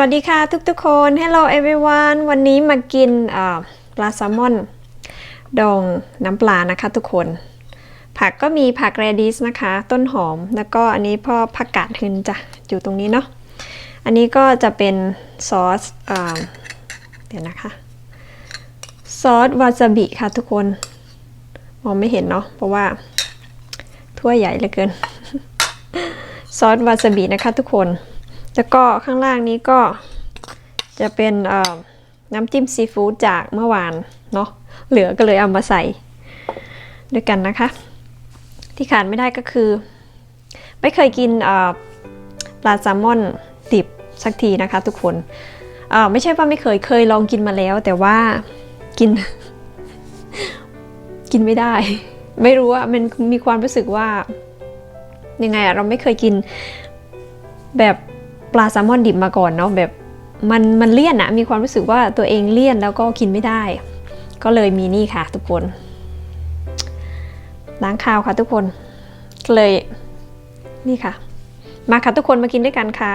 วัสดีค่ะทุกๆคน Hello everyone วันนี้มากินปลาแซลมอน ดองน้ำปลานะคะทุกคน ผักก็มีผักแรดิสนะคะ ต้นหอมแล้วก็อันนี้พ่อผักกาดหินจ้ะอยู่ตรงนี้เนาะอันนี้ก็จะเป็นซอสอ่าเดี๋ยวนะคะ ซอสวาซาบิค่ะทุกคนมองไม่เห็นเนาะเพราะว่าถ้วยใหญ่เหลือเกิน ซอสวาซาบินะคะทุกคน แล้วก็ข้างล่างนี้ก็จะเป็นน้ำจิ้มซีฟู้ดจากเมื่อวานเนาะเหลือก็เลยเอามาใส่ด้วยกันนะคะ ที่ขาดไม่ได้ก็คือ ไม่เคยกินปลาแซลมอนดิบสักทีนะคะทุกคนไม่ใช่ว่าไม่เคยเคยลองกินมาแล้ว แต่ว่ากิน กินไม่ได้ ไม่รู้ว่ามันมีความรู้สึกว่ายังไงอะเราไม่เคยกินแบบ ปลาแซลมอนดิบมาก่อนเนาะแบบมันมันเลี่ยนอะมีความรู้สึกว่าตัวเองเลี่ยนแล้วก็กินไม่ได้ ก็เลยมีนี่ค่ะทุกคนล้างข้าวค่ะทุกคนเลยนี่ค่ะ มาค่ะทุกคนมากินด้วยกันค่ะ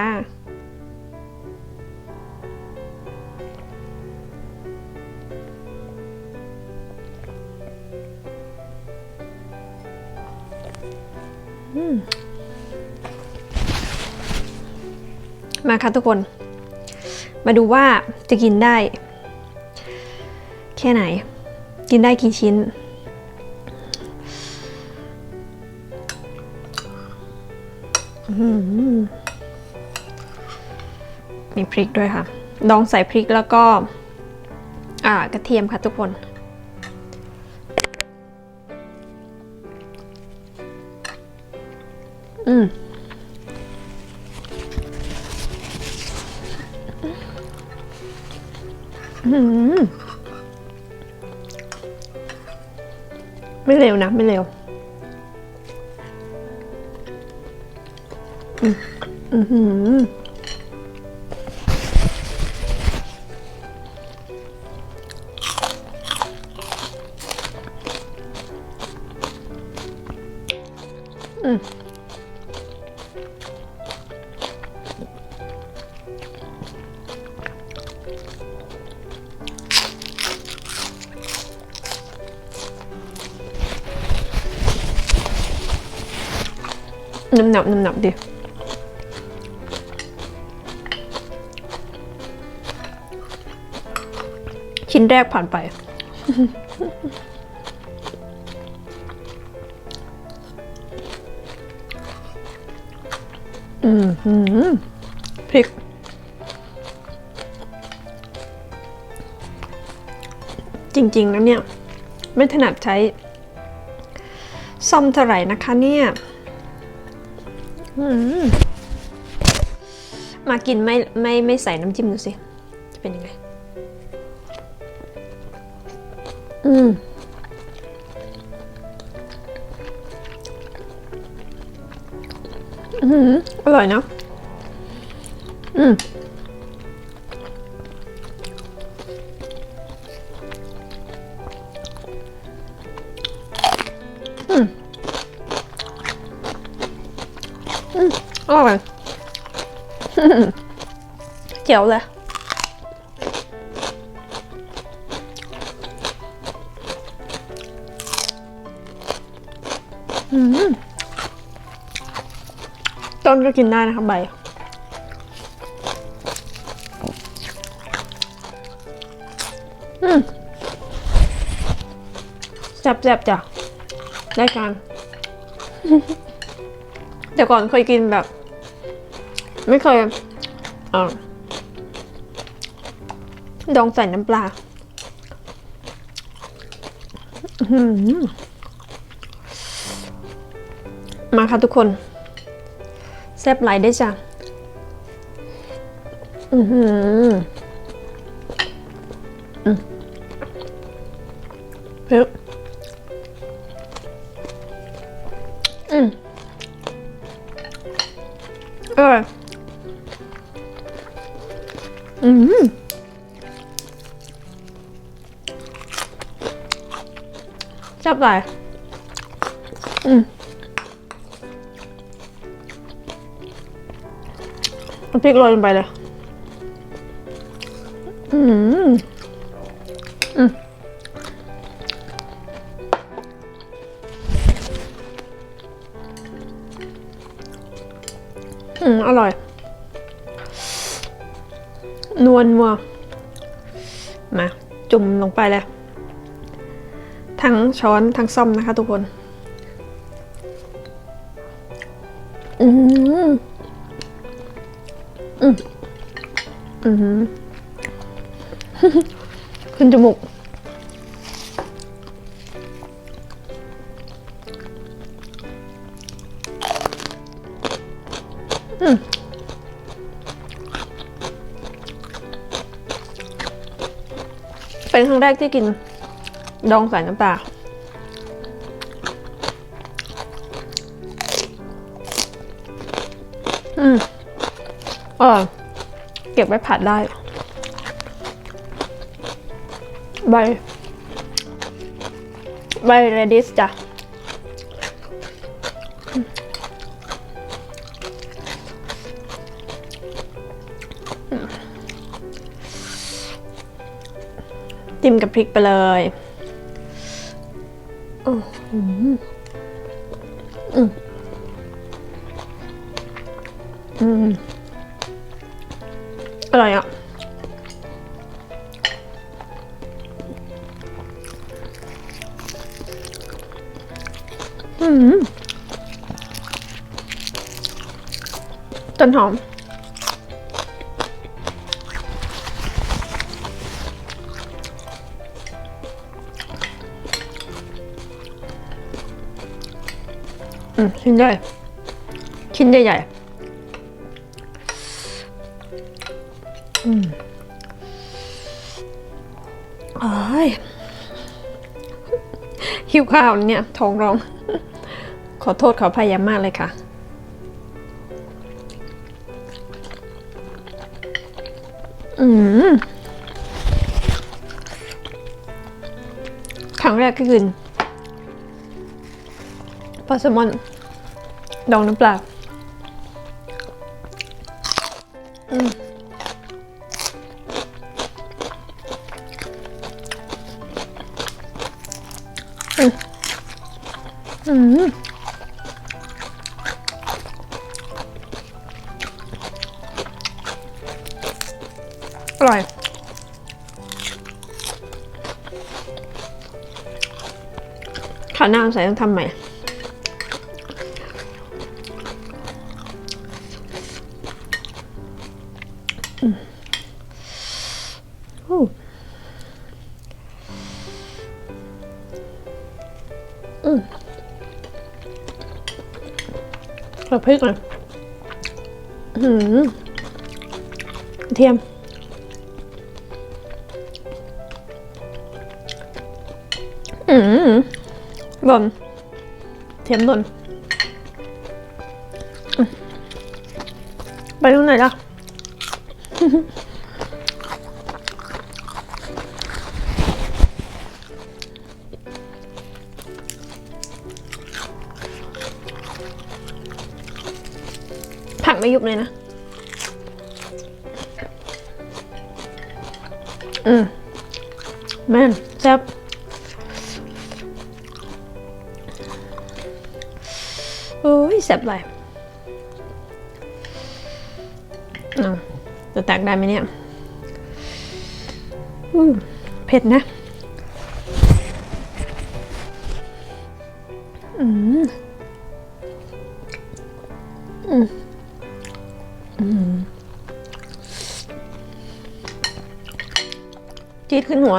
ม มาค่ะทุกคน มาดูว่าจะกินได้ แค่ไหน กินได้กี่ชิ้นอื้อหือมีพริกด้วยค่ะ ดองใส่พริกแล้วก็กระเทียมค่ะทุกคน ไม่เร็วนะ ไม่เร็ว อืมอื้อหือ อืมน้ำหนับน้ำหนับดิชิ้นแรกผ่านไป อืมพริก จริง ๆ แล้วเนี่ย ไม่ถนัดใช้ซ่อมเท่าไหร่นะคะเนี่ย มากินไม่ไม่ไม่ใส่น้ำจิ้มดูสิ จะเป็นยังไง อืมอืมอร่อยเนาะอืม อืมอร่อยเจ๋วเลยอืมต้นก็กินได้นะครับใบอืมแซ่บๆจ้ะได้การ แต่ก่อนเคยกินแบบ ไม่เคยอดองใส่น้ำปลามาค่ะทุกคน แซ่บไหลได้จ้ะอือหืออืมเฮ้ย ร่อยอืมแซ่บหลยอืมพริกโรยลงไปเลย อืม นวลมัวมาจุ่มลงไปเลย ทั้งช้อนทั้งซ่อมนะคะทุกคน อืมอืมอืมขึ้นจมูกอืม เป็นครั้งแรกที่กินดองใส่น้ำปลาอืมเออเก็บไว้ผัดได้ ใบ ใบเรดิสจ้ะ จิ้มกับพริกไปเลยโอ้โหอืมอืมอร่อยอะอืมต้นหอม อืมชิ้นใหญ่ ชิ้นใหญ่ๆ อืมอ้ยหิวข้าวเนี่ยท้องร้อง ขอโทษขอพยายามมากเลยค่ะ อืมครั้งแรกก็กิน แซลมอนดองน้ำปลาอืมอืมอร่อยขาหน้าใส่ต้องทำใหม่ อ้อืมกับพริกหน่อยอืมกระเทียม อืมหล่นเทียมหล่นอืมไปตรงไหนล่ะ ผักไม่ยุบเลยนะ อืมแม่นแซ่บโอ้ยแซ่บเลยอะ จะตักได้ไหมเนี่ยเผ็ดนะอืมอืมจี๊ดขึ้นหัว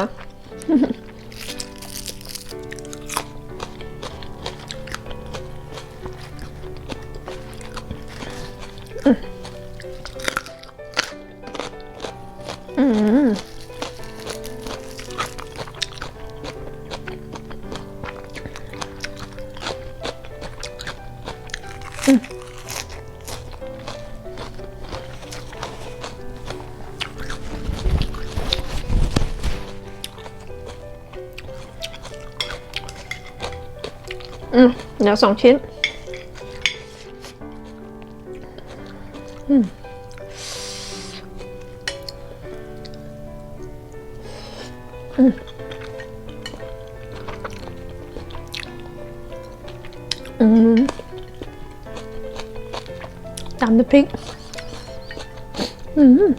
วสองชิ้นอืมอืมตามด้วยพริก อืม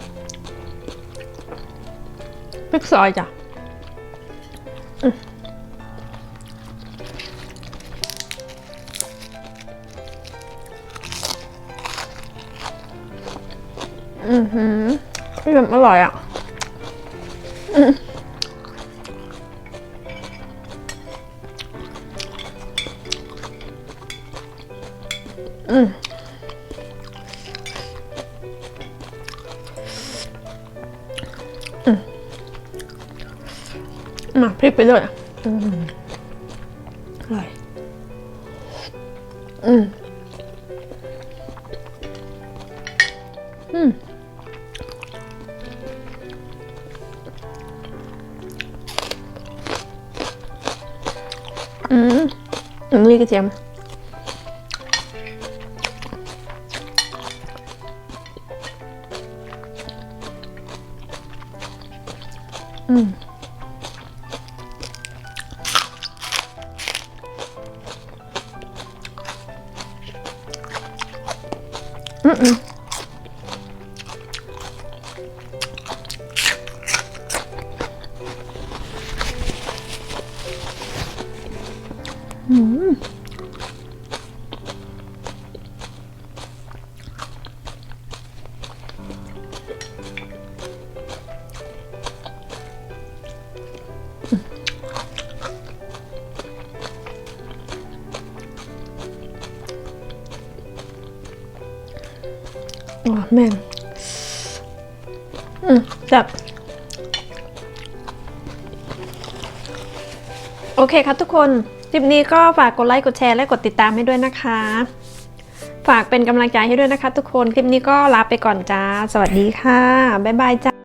พริกซอยจ้ะอื อหือนี่แบบอร่อยอะอืมอืมอืมมาพริกไปเลยอืมอร่อย อืม อืมอืมนี่กร อ๋อแม่นอืมจับโอเคครับทุกคนคลิปนี้ก็ฝากกดไลค์กดแชร์และกดติดตามให้ด้วยนะคะ ฝากเป็นกำลังใจให้ด้วยนะคะ ทุกคนคลิปนี้ก็ลาไปก่อนจ้า สวัสดีค่ะ บ๊ายบายจ้า